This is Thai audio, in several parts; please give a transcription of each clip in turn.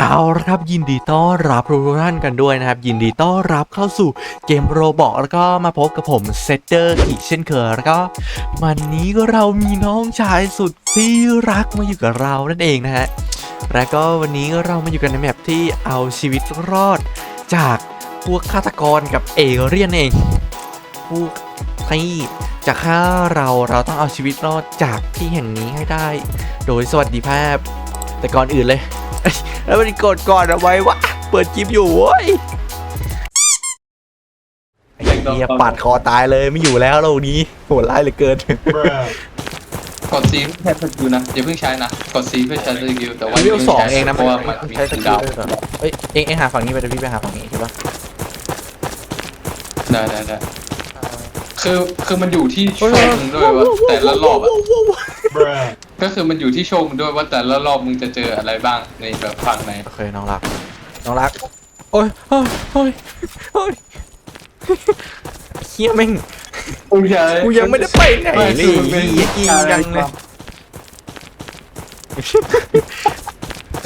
เอาละครับยินดีต้อนรับทุกท่านกันด้วยนะครับ ยินดีต้อนรับเข้าสู่เกมโรบอกแล้วก็มาพบกับผมเซตเตอร์อีกเช่นเคยแล้วก็วันนี้ก็เรามีน้องชายสุดที่รักมาอยู่กับเรานั่นเองนะฮะและก็วันนี้เรามาอยู่กันในแมปที่เอาชีวิตรอด จากพวกฆาตกรกับเอเรียนเองพวกที่จะฆ่าเราเราต้องเอาชีวิตรอดจากที่แห่งนี้ให้ได้ โดยสวัสดิภาพ แต่ก่อนอื่นเลย แล้วมันกดก่อนเอาไว้วะเปิดจิบอยู่เว้ยไอ้เหี้ยปัดคอตายเลยไม่อยู่แล้วเรานี้โหดร้ายเหลือเกินกดซีเพื่อใช้สกิลนะอย่าเพิ่งใช้นะกดซีเพื่อใช้สกิลแต่ว่าวิวสองเองนะเพราะว่ามันใช้สกิลดาวด้วยเหรอเอ้ยเองเองหาฝั่งนี้ไปเดี๋ยวพี่ไปหาฝั่งนี้ใช่ปะได้ได้ได้คือคือมันอยู่ที่โชคมึงด้วยว่าแต่ละรอบอะ ก็คือมันอยู่ที่โชคมึงด้วยว่าแต่ละรอบมึงจะเจออะไรบ้างในแบบฝั่งไหน โอเคน้องรัก น้องรัก โอ้ยโอ้ยโอ้ยโอ้ยเฮียแม่ง กูยังไม่ได้ไปไหนเลยเหี้ยจริงจังเลย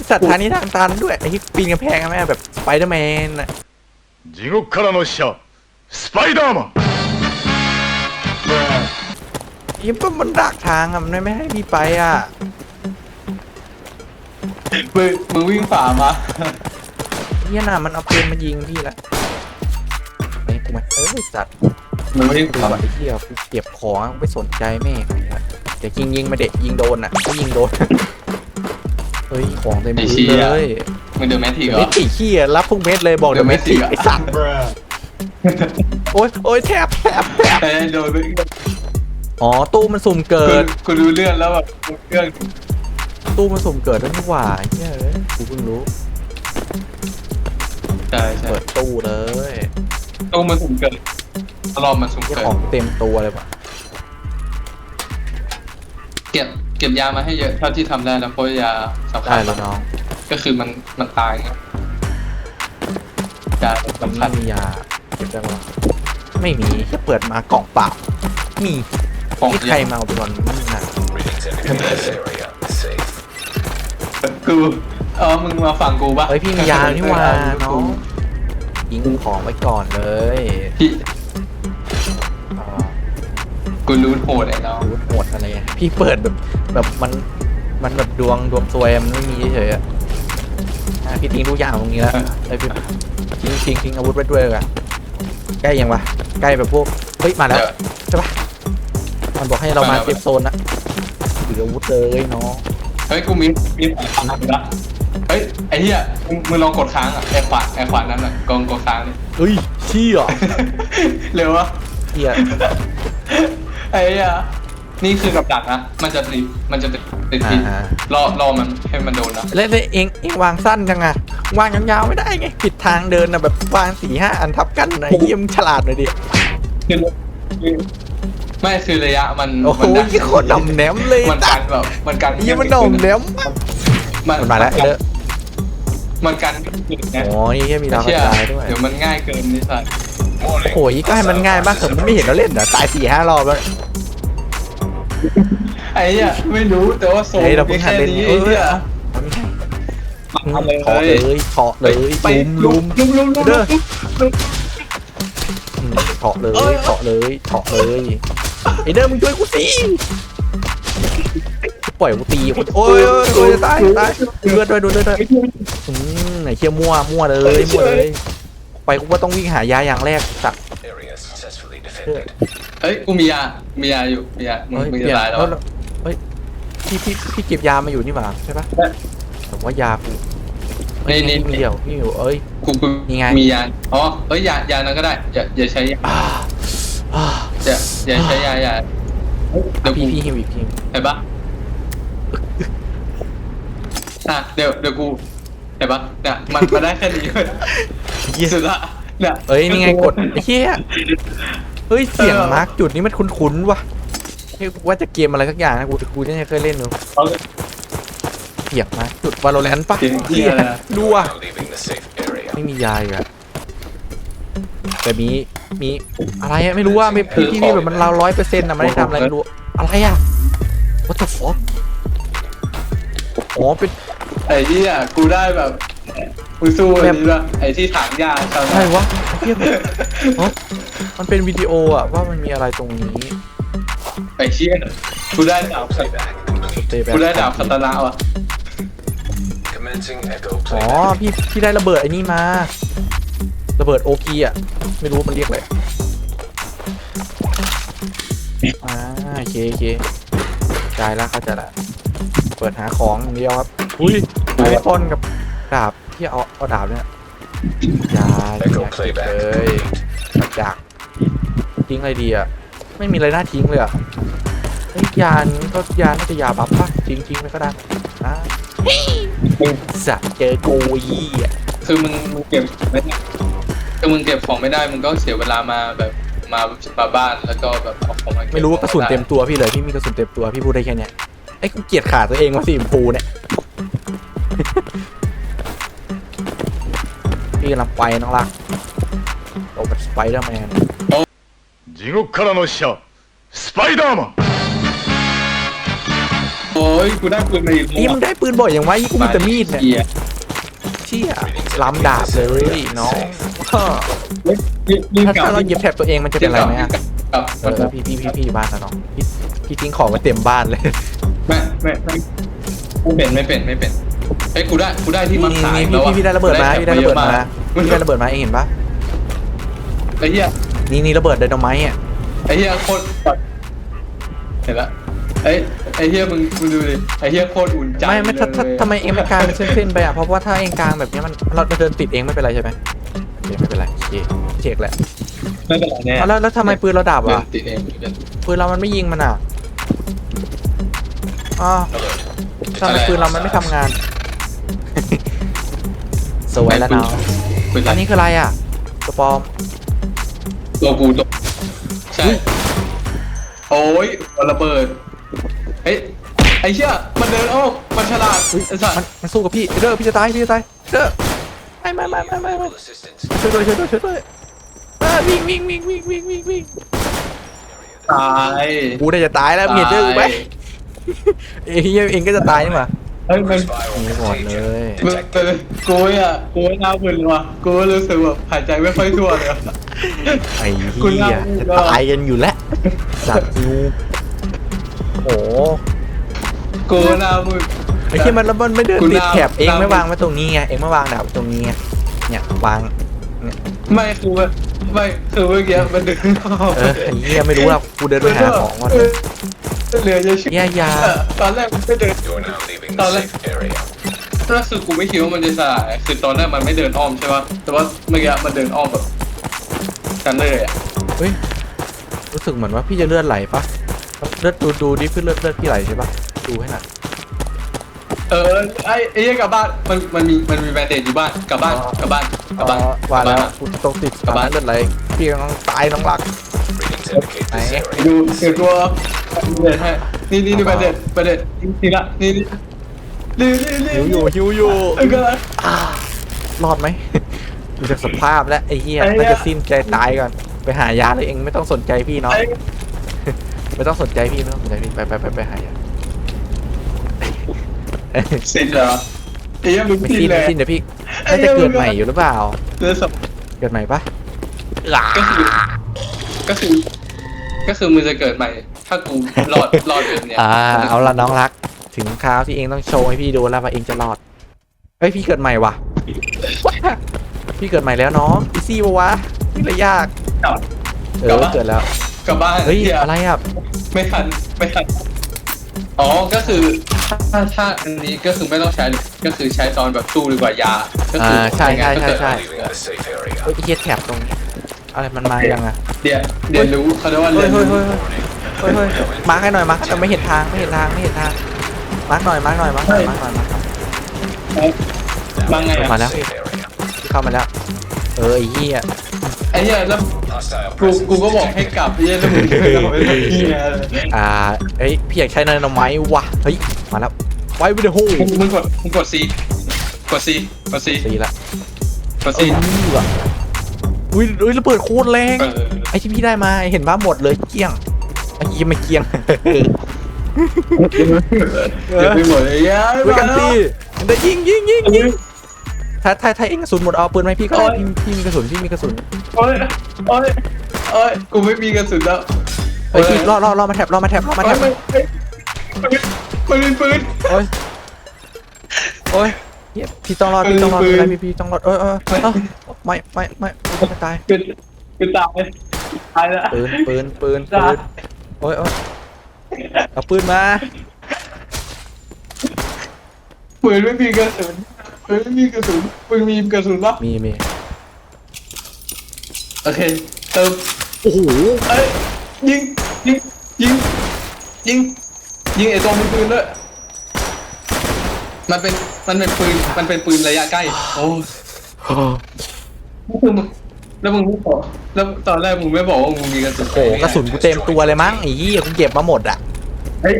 สัตว์ทางนี้ทางตันด้วยไอ้ที่ปีนกำแพงอะแม่แบบสไปเดอร์แมนอะ 地獄からの使者スパイダーマン ยิมก็มันดักทางอะมันไม่ให้พี่ไปอะมึงมึงวิ่งฝ่ามาเฮียน่ะมันเอาปืนมายิงพี่ละไอ้กูมาเออสัตว์มึงวิ่งกูฝ่าแบมาบไอ้เหี้ยกูเก็บของไม่สนใจแม่งเลยอะเดี๋ยวยิงยิงมาเด็กยิงโดนอะก็ยิงโดน เฮ้ยของเต็มพื้นเลยมึงเดินแมททีเหรอเม็ดสี่ขี้อะรับทุกเม็ดเลยบอกเดี๋ยวเม็ดสี่เดี๋ยวเม็ดสี่ไอ้สัตว์โอ๊ยโอ๊ยแทบแทบแทบเอ้ยโดนไป อ๋อตู้มันสุ่มเกิกูดกูดูเลื่อนแล้วแบบเครื่องตู้มันสุ่มเกิดแล้วนี่หว่าไอ้เหี้ยเอ้ยกูเพิ่งรู้ ใช่ใช่เปิดตู้เลยต้องมาสุ่มเกิดรอบมาสุ่มเหี้ยเกิดของเต็มตัวเลยว่ะเก็บเก็บยามาให้เยอะเท่าที่ทำได้แล้วเพราะยาสำคัได้ญแล้วน้องก็คือมันมันตายไงยามันสำคัไม่ญมียาเก็บได้ปะไม่มีแค่เปิดมากล่องเปล่ามี ของที่ใครมาเอาไปก่อนนี่นะกูเออมึงมาฝั่งกูปะเฮ้ยพี่มียานี่หว่าน้องยิงของไว้ก่อนเลยพี่อ่ากูรู้โหดไอ้น้องรูดหมดอะไรอะพี่เปิดแบบแบบมันมันแบบดวงดวงซวยมันไม่มีเฉยๆอะอะพี่ทิ้งทุกอย่างตรงนี้แล้วไอ้ยพี่ทิ้งทิ้งทิ้งอาวุธไว้ด้วยกันใกล้ยังวะใกล้แบบพวกเฮ้ยมาแล้วเดี๋ยวใช่ปะ มันบอกให้เรามามาแล้วเซฟโซนนะถืออาวุธเลยเนาะเฮ้ยกูมีมีสายพันธุ์ละเฮ้ยไอ้เหี้ยมึงมึงลองกดค้างอะไอ้ขวานไอ้ขวานนั้นอะกองกดค้างนี่เฮ้ยเชี่ยเร็ววะเชี่ยไอ้เหี้ยนี่คือกับดักนะมันจะติดมันจะติดติดอ่าพิษฮะรอรอมันให้มันโดนนะแล้วแล้วเองเองวางสั้นจังอะวางยาวๆไม่ได้ไงผิดทางเดินอะแบบวางสี่ห้าอันทับกันนะเยี่ยมงฉลาดหน่อยดิคือ ไม่คือระยะมันโอ้โหมันได้ยี่โคตรดำแหนมเลยมันตักัดนแบบมันกันยี่มันดำแหนมมันมันมาแล้วเด้อมันกันไงโอ้ยแค่มีดาวกเชื่ระอจายด้วยเดี๋ยวมันง่ายเกินนี่สัสโอ้โหก็ให้มันง่ายบ้างเถอะมันไม่เห็นเราเล่นเหรอตายสี่ห้ารอบแล้วไอ้เนี่ยไม่รู้แต่ว่าโซนเฮ้ยเราเพิ่งหัดเล่นมีเอแค่อนี้ไอ้เนี่ยมันไม่ใช่มาเลยเถาะเลยเถาะเลยไปลุมลุมลุมลุมลุมเด้อลุมอืมเถาะเลยเถาะเลยเถาะเลย ไอเด้อมึงช่วยกูสิปล่อยกูตีกูโอ้ยโอ้ยโอ้ยจะตายจะตายดูเลือดด้วยดูเลือดด้วยอืมไหนเชี่ยมั่วมั่วเลยมั่วเลย ไปกูว่าต้องวิ่งหายาอย่างแรกสัตว์เฮ้ยกูมียา มียาอยู่ มียา มึงเฮ้ยมึงเปลี่จะยนตายแล้วแล้วเฮ้ยพี่พี่พี่เก็บยามาอยู่นี่หว่าใช่ปะแต่ว่ายากูนี่นี่มีเดียวพี่อยู่เอ้ยกูกูนี่ไงมียา อ๋อเอ้ยยายานั้นก็ได้อย่าอย่าใช้ยา อ่าอ่าอย่าอย่าใช้ยายาเดี๋ยวกูพี่พี่ฮิวอีกพี่เห็นปะอะเดี๋ยวเดี๋ยวกูเห็นปะเนี่ยมันมาได้แค่นี้เลยสุดละเนี่ยเอ้ยนี่ไงกดไอ้เหี้ยเฮ้ยเสียงมาร์กจุดนี้มันคุ้นๆว่ะเฮ้ยว่าจะเกมอะไรสักอย่างนะกูกูจะเคยเล่นอยู่เอาเลย เสียงมาร์กจุดวาโลแรนต์ปะเสียงเหี้ยอะไรอะดูอะไม่มียาอีกอะ แต่มีมีอะไรอะไม่รู้ว่าไม่พี่พี่แบบมันเราร้อยเปอร์เซ็นต์อะไม่ได้ทำอะไรไม่รู้อะไรอะ what the fuck อ๋อเป็น ไอ้เหี้ยกูได้แบบมึงสู้อันนี้ละไอ้ที่ถางหญ้าชาวอะไรนาวะเทียบฮะมันเป็นวิดีโออะว่ามันมีอะไรตรงนี้ไอ้เชี่ยกูได้ดาบคาเตะแบบกูได้ดาบคาตานะว่ะ Commencing echo อ๋อพี่พี่ได้ระเบิดไอ้นี่มา ระเบิดโอพีอะ ไม่รู้มันเรียกอะไรอ่าโอเคโอเคใจแล้วเข้าใจละเปิดหาของอย่างเดียวครับ อุ้ยไอปอนกับดาบพี่เอาเอาดาบเนี่ยอยาอยาเก็บเลยกับดักทิ้งอะไรดีอะไม่มีอะไรน่าทิ้งเลยอะไอ้ยยานก็ยานน่าจะยาบัฟปะทิ้งทิ้งไปก็ได้อ่าสัตว์เจอโกยี่อะคือมึงมึงเก็บไม่ได้ คือมึงเก็บของไม่ได้มึงก็เสียเวลามาแบบมามาบ้านแล้วก็แบบเอาของมาเก็บ ไม่รู้ว่ากระสุนเต็มตัวพี่เลยพี่มีกระสุนเต็มตัวพี่พูดได้แค่เนี้ยไอ้กูเกลียดขาตัวเองว่าสีชมพูเนี่ย พี่กำลังไปน้องรักโอ้เป็นสไปเดอร์แมน 地獄からの使者スパイダーマン โอ้ยกูได้ปืนมาอีก นี่มันได้ปืนบ่อยอย่างวะยี่กูมีแต่มีดเนี่ย เหี้ย เชี่ย ล้ำดาบเลยน้องอ้อนี่นี่ถ้าเก่าถ้าเราเหยียบแถบตัวเองมันจะเป็นอะไรไหมอะกับเออพี่พี่พี่พี่บ้านนะน้องพี่พี่ทิ้งของไว้เต็มบ้านเลยไม่ไม่ไม่ไม่เป็นไม่เป็นไม่เป็นเอ้ยกูได้กูได้ที่นี่มันขายนี่แล้วพี่อะพี่ได้ระเบิดมาพี่ได้ระเบิดมาพี่ได้ระเบิดมาเองเห็นปะไอ้เหี้ยนี่นี่ระเบิดไดนาไมต์อะไอ้เหี้ยโคตรเห็นละไอ้ไอ้เหี้ยมึงมึงดูดิไอ้เหี้ยโคตรอุ่นใจไม่ไม่ถ้าถ้าเลยทำไมเองไม่กลางเป็นเส้นๆไปอะเพราะว่าถ้าเองกลางแบบเนี้ยมันเราเดินติดเองไม่เป็นไรใช่ไหมโอเคไม่เป็นไรโอเคเช็คแหละไม่เป็นไรแน่เอาแล้วแล้วทำไมปืนเราดับเดินอะติดเองปืนเรามันไม่ยิงมันอะอ๋อทำไมปืนเรามันไม่ทำงาน สวยแล้วเนาะปืนอันนี้คืออะไรอะตัวปลอม ตัวกูตัวใช่ โอ้ยหัวระเบิด เฮ้ยไอ้เหี้ยมันเดินออกมันฉลาดไอ้สัสมันมันสู้กับพี่เด้อพี่จะตายพี่จะตายเด้อไม่ไม่ไม่ไม่ไม่ไม่ช่วยด้วยช่วยด้วยช่วยด้วยอ่าวิ่งวิ่งวิ่งวิ่งวิ่งวิ่งวิ่งตายกูได้จะตายแล้วมึงเห็นเจอกูไหมเอ้ยเองก็จะตายนี่หว่าเฮ้ยมันนี่หมดเลยมึงเป็นกูอะกูหน้ามึนว่ะกูรู้สึกแบบหายใจไม่ค่อยทั่วเลยอะไอ้คุณเหี้ยเล่าจะตายกันอยู่แล้วสัตว์งู โอ้กูหน้ามึนไอ้ที่มันแล้วมันไม่เดินคุณติดเล่าแถบเองเล่าไม่วางไว้ตรงนี้ไงเองไม่วางดาบตรงนี้ไงเนี่ยวางไม่คือว่าไม่คือเมื่อกี้มันเดินออกเออไอ้เหี้ยไม่รู้ละกูเดินไปหาของก่อนเเหลือจะชื่อเหี้ยยาตอนแรกมันไม่เดิน You're now leaving the the safe safe area ก็คือกูไม่คิดว่ามันจะสลายคือตอนแรกมันไม่เดินอ้อมใช่ป่ะแต่ว่าเมื่อกี้มันเดินอ้อมแบบกันเลยอะเฮ้ยรู้สึกเหมือนว่าพี่จะเลือดไหลปะ เลือดดูดูดิพี่เลือดเลือดพี่ไหลใช่ปะดูให้หน่อยเออไอ้ไอ้เหี้ยกลับบ้านมันมันมีมันมีแบนเดจอยู่บ้านกลับบ้านกลับบ้านกลับบ้านอ๋อว่าแล้วกลับบ้น กูจะต้องติดกลับบ้าน เลือดไหลพี่กำลังตายน้องรัก Readings indicate this Này. area ดูเดี๋ยวตัวแบนเดจให้นี่นี่นี่แบนเดจแบนเดจนี่ละนี่นี่นี่นี่นี่หิวอยู่หิวอยู่เออก็อ่ารอดไหม ดูจากสภาพแล้วไอ้เหี้ยไอ้เหี้ย น่าจะสิ้นใจตายก่อน ไปหายาเลยเองไม่ต้องสนใจพี่เนาะไอ้ ไม่ต้องสนใจพี่ไม่ต้องสนใจพี่ไปไปไปไปหายาสิ้นเหรอไอ้เหี้ยมึงไม่สิ้นสิ้นเลไม่ย สิ้นเดี๋ยวพี่ไอ้น่าเหี้จะยเกิดใหม่อยู่หรือเปล่า เรือสับเกิดใหม่ปะก็คือก็คือ ก็คือมึงจะเกิดใหม่ ถ้ากูรอดรอดแบบเนี้ยอ่าเอาละน้องรัก ถึงคราวที่เองต้องโชว์ให้พี่ดูแล้วว่าเองจะรอดเฮ้ยพี่เกิดใหม่ว่ะ พี่เกิดใหม่แล้วน้องอีซี่ปะวะนี่เลยยากกลับเอกลับอบ้านเกิดแล้ว กลับบ้านเฮ้ยหี้อะไรอะไม่ทันไม่ทันอ๋อก็คือถ้าถ้าอันนี้ก็คือไม่ต้องใช้เลยก็คือใช้ตอนแบบสู้ดีกว่ายาก็คือ่าใช่ใช่ใช่ใช่ Leaving the safe area เฮ้ยไอ้เฮียแถบตรงนี้อะไรมันมายังอะเดี๋ยวเดี๋ยวรู้เขาเรียกว่าเฮ้เรียยนเฮ้ยรู้เฮ้ยเฮ้ยเฮ้ยเฮ้ยมาร์คให้หน่อยมาร์คแต่ไม่เห็นทางไม่เห็นทางไม่เห็นทางมาร์คหน่อยมาร์คหน่อยมาร์คหน่อยมาร์คหน่อยมาร์คหน่อยบางไงมาอะแล้ว safe area เข้ามาแล้ว เออไอ้เหี้ย ไอ้เหี้ยแล้ว Hostile กู presence กูก็บอกให้กลับไอ้เหี้ยแล้วมึงก็ไม่ไปเหี้ยอ่าเอ้ยพี่อยากใช้นาโนไม้วะเฮ้ยมาแล้วไว้วิดีโอมึงมึงกดมึงกดซีกดซีกดซีสีละกดเอซีอว่ะอุ้ยอุ้ยระเบิดโคตรแรงเออไอ้ที่พี่ได้มาเห็นว่าหมดเลยเกลี้ยงเมื่อกี้ไม่เกลี้ยงเดี๋ยวไปหมดเลยเหี้ยด้วยกันมาตีแล้วเดี๋ยวยิงยิงยิงยิง ถ้าถ้าถ้าเองกระสุนหมดเอาปืนไหมาให้พี่ก็ได้พี่พี่มีกระสุนพี่มีกระสุนโอ้ยโอ้ยโอ้ยกูไม่มีกระสุนแล้วเฮ้ยพี่รอรอรอมาแท็บรอมาแท็บรอมาโอ้แท็ยบปืนปืนปืนโอ้ยโอ้ยเหี้ยพี่ต้องรอดพี่ต้องรอดปืนไม่เป็นไรพี่พี่ต้องรอดเออเออเออไม่ไม่ไม่ไม่ตายปืนปืนตายตายแล้วปืนปืนปืนปืนโอ้ยโอ้ยเอาปืนมาปืนไม่มีกระสุน ปืนไม่มีกระสุนปืนมีกระสุนปะมีมีโอเคเติมโอ้โหเอ้ยยิงยิงยิงยิงยิงไอ้ตัวมือปืนด้วยมันเป็นมันเป็นปืนมันเป็นปืนระยะใกล้โอ้คือมึงแล้วมึงไม่บอกแล้วตอนแรกมึงไม่บอกว่ามึงมีกระสุนโอ้โหกระสุนกูเต็มตัวเลยมั้งไอ้ยี่กูเก็บมาหมดอะเฮ้ย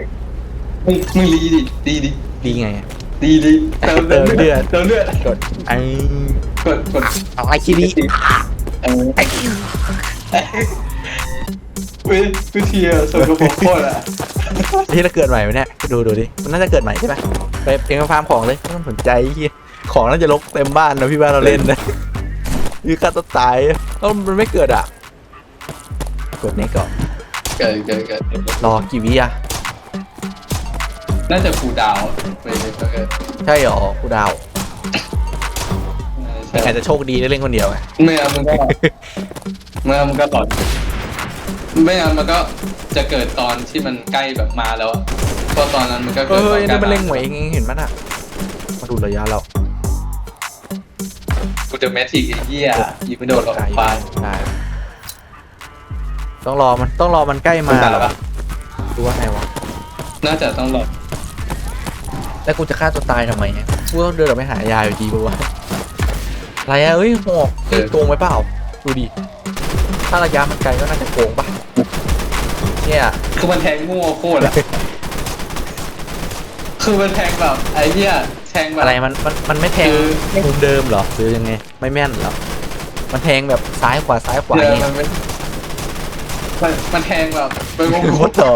มึงมึงรีดิดีดิดีไงอะ ดีดีเติมเติมเลือดเติมเลือดกดไอ้กดกดเอาไอ้คิริเออเว้ยวิธีอะสกปรกโคตรอะที่เราเกิดใหม่ไหมเนี่ยดูดูดิมันน่าจะเกิดใหม่ใช่ไหมไปเองก็ฟาร์มของเลยไม่ต้องสนใจไอ้เหี้ยของน่าจะลกเต็มบ้านนะพี่บ้านเราเล่นนะยืฆ่าตัวตายแล้วมันไม่เกิดอะกดนี้ก่อนเกิดเกิดเกิดรอกี่วิอะ น่าจะฟูลดาวน์ไม่ใช่ก็เกิดใช่หรอกูดาวใช่ใครจะโชคดีได้เล่นคนเดียวไงไม่งั้นมันก็ไม่งั้นมันก็หลอดไม่งั้นมันก็จะเกิดตอนที่มันใกล้แบบมาแล้วอะเพราะตอนนั้นมันก็เอเกิดตออนใกล้นี่มันเล็งหมาวยเองเห็นมั้ยน่ะมาดูระยะเรากูจะแมทริกไอ้เหี้ยยิงไม่โดนหรอกไกลฟานใช่ต้องรอมันต้องรอมันใกล้มัมานตัดหรอปะดูว่าไงวะน่าจะต้องรอ แล้วกูจะฆ่าตัวตายทำไมเนี่ยกูต้องเดินออกไปหายาอยู่ดีปะวะอะไรอะเอ้ยหอกนี่โกงไว้เปล่า ดูดิ ถ้าระยะมันไกลก็น่าจะโกงปะเนี่ย คือมันแทงมั่วโคตรอะคือมันแทงแบบไอ้เหี้ยแทงแบบ อะไรมันมันมันไม่แทงคือ มุมเดิมเหรอหรือยังไง ไม่แม่นเหรอ มันแทงแบบซ้ายขวาซ้ายขวาเดี๋ยวเนี่ยมันไม่มันมันแทงแบบไปวงคือกลวัมดต่อ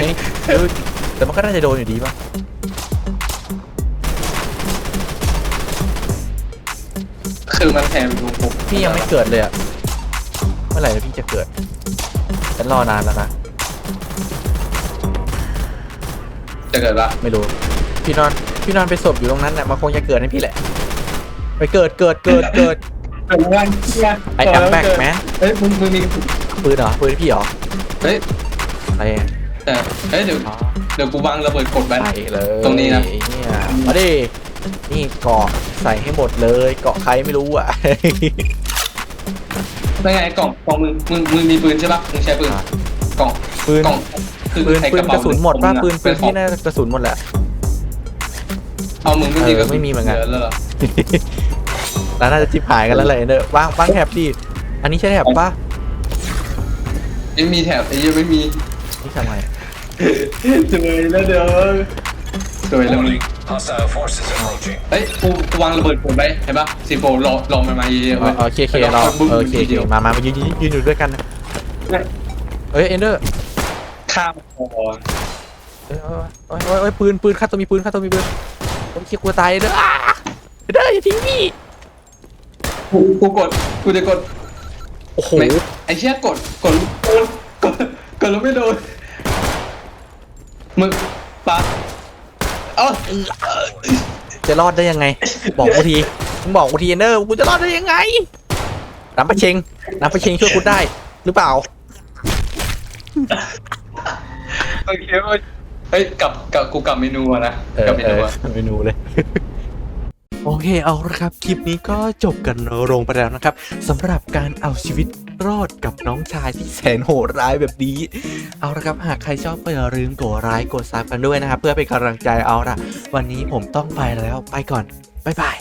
เฮ้ยเออแต่มันก็น่าจะโดนอยู่ดีปะ คือมันแทงเป็นวงกลมพี่ยังไม่เกิดเลยอะเมื่อไหร่พี่จะเกิดฉันรอนานแล้วนะจะเกิดปะไม่รู้พี่นอนพี่นอนไปศพอยู่ตรงนั้นแหละมันคงจะเกิดให้พี่แหละ ไปเกิดเกิดเกิดเกิดเกิดอะไรเนี่ยไอแอมแบ็กแมนเฮ้ยมึงมึงมีปืนเหรอปืนพี่เหรอเฮ้ยอะไรอะแต่เฮ้ยเดี๋ยวอ๋อเดี๋ยวกูวางระเบิดกดไว้ใส่เลยตรงนี้นะเนี่ยมาดิ นี่เกาะใส่ให้หมดเลยเกาะใครไม่รู้อะได้ไงกล่องกล่องมึงมึงมึงมีปืนใช่ปะมึงใช้ปืนอะกล่องปืนกล่องคือปืนใช้ปืนป๋ากระสุนหมดป่ะของปืนปืนขอพี่งน่าจะกระสุนหมดแหละ เอามึงไม่มีเออกระสุนไม่มีเหมือนกัน ลืแล้วเหรอแล้วน่าจะจิบหายกันแล้วเลยเนอะวางวางแถบดิอันนี้ใช่แถบป่ะไม่มีแถบไอ้ยังไม่มีนี่ทำไม สวยแล้วเดี๋ยวสวยแล้วมึง Hostile forces approaching. เฮ้ยกูกูวางระเบิดกดไว้เห็นปะซีโฟรอรอมันมาเยอะๆเอไว้อโอเคโอเคเราเออโอเคโอเคมามามายืนยืนยืนอยู่ด้วยกันนะเอ้ยเอนเดอร์ข้ามคอเอ้ยเอ้ยเอ้ยเอ้ยปืนปืนฆ่าตัวมีปืนฆ่าตัวมีปืนโอ้ยเชี่ยกูตายเด้ออ่าเด้ออย่าทิ้งพี่กูกูกดกูจะกดโอ้โหไม่ไอ้เชี่ยกดกดกดกดกดแล้วไม่โดนมึงปะ เอ้าจะรอดได้ยังไง บอกกูทีมึงบอกกูทีเอนเดอร์กูจะรอดได้ยังไงน้ำประเชงน้ำประเชงช่วยกูได้ หรือเปล่าโอเคเว้ยเฮ้ยกลับกลับกูกลับเมนูอะนะเออกลับเมเอนูออะเมนูเลย โอเคเอาละครับ คลิปนี้ก็จบกันลงไปแล้วนะครับสำหรับการเอาชีวิต รอดกับน้องชายที่แสนโหดร้ายแบบนี้ เอาละครับหากใครชอบก็อย่าลืมกดไลค์กดซับกันด้วยนะครับ เพื่อเป็นกำลังใจเอาละวันนี้ผมต้องไปแล้วไปก่อนบ๊ายบาย